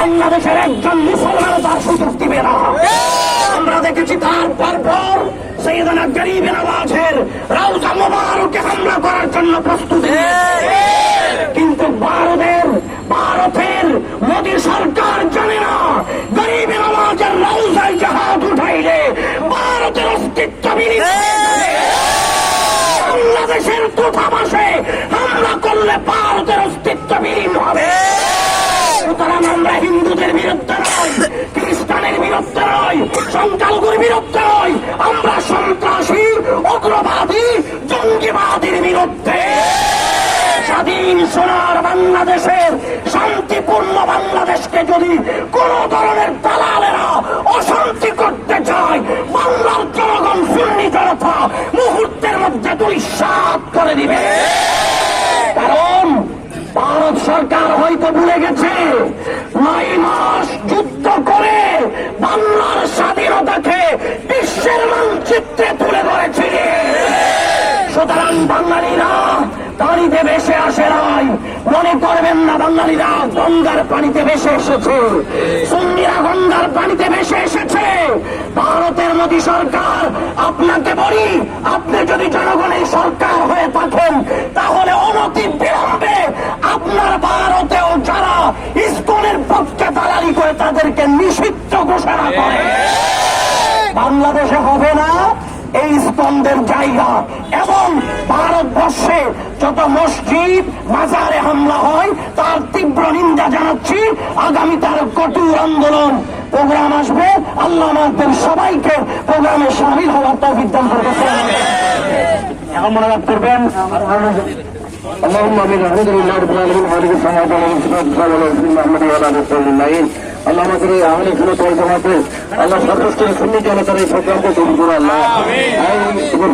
বাংলাদেশের একজন মুসলমান তার সুযোগ দিবে না। আমরা দেখেছি তার পরপর সৈয়দনা গরিব নওয়াজের রাউজা মোবারকে হামলা করার জন্য প্রস্তুতি কিন্তু ভারতের ভারতের মোদী সরকার জানে না গরিব নওয়াজের রাউজায় জাহাজ উঠাইলে ভারতের অস্তিত্ব। বাংলাদেশের দূতাবাসে হামলা করলে ভারতের অস্তিত্ব বিলীন হিন্দুদের বিরুদ্ধে নয়। খ্রিস্টানের বিরুদ্ধে নয়। সংখ্যালঘুর বিরুদ্ধে নয়। আমরা সন্ত্রাসী, উগ্রবাদী, জঙ্গিবাদীর বিরুদ্ধে। স্বাধীন সোনার বাংলাদেশের শান্তিপূর্ণ বাংলাদেশকে যদি কোন ধরনের দালালেরা অশান্তি করতে চায়, বাংলার জনগণ সুন্নি জনতা মুহূর্তের মধ্যে দুই সাত করে দিবে। বিশ্বের মানচিত্রে তুলে ধরেছিলেন সুতরাং বাঙালিরা পানিতে ভেসে আসে নাই। মনে করবেন না বাঙালিরা, গঙ্গার পানিতে ভেসে এসেছে। সুন্নিরা গঙ্গার পানিতে ভেসে এসেছে। ভারতের মোদী সরকার, আপনাকে বলি, আপনি হবে না এই স্পন্দের জায়গা এবং ভারতবর্ষে যত মসজিদ বাজারে হামলা হয় তার তীব্র নিন্দা জানাচ্ছি আগামী তার কঠোর আন্দোলন প্রোগ্রাম আসবে আল্লাহ আমাদের সবাইকে প্রোগ্রামে সামিল হওয়ার তৌফিক দান করবে এখন মনে রাখ করবেন اللهم امين الحمد لله رب العالمين خالق السماوات والارض والصلاه والسلام على سيدنا محمد وعلى اله وصحبه اجمعين আল্লাহ আমাদের এই আহলে সুন্নাত ওয়াল জামাতে আল্লাহ সর্বস্তর সুন্নি জনতার এই প্রোগ্রামকে তৈরি করে আল্লাহ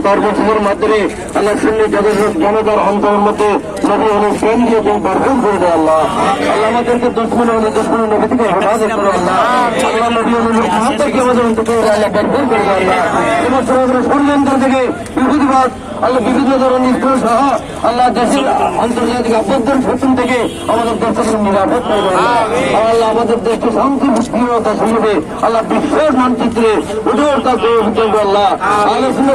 কর্মসূচির মাধ্যমে আল্লাহ সুন্নি জগতের জনতার অন্তরের মধ্যে নবী অনেক প্রেম দিয়ে এবং বরফুল করে দেয় আল্লাহ। আল্লাহ আমাদেরকে দুশ্মন অনেক দুশ্মন নবী থেকে হেফাজত করে আল্লাহ। আল্লাহ নবী অনেক মহাত্মাকে আমাদের অন্তকে আল্লাহ বরফুল করে দেয় আল্লাহ। এবং সমগ্র ষড়যন্ত্র থেকে বিভূতিবাদ, আল্লাহ বিভিন্ন ধরনের স্কুল সহ আল্লাহ দেশের আন্তর্জাতিক শোষণ থেকে আমাদের নিরাপদ আল্লাহ। আমাদের দেশকে শান্তি আল্লাহ বিশ্বের মানচিত্রে কাছে করব আল্লাহ। আলোচনা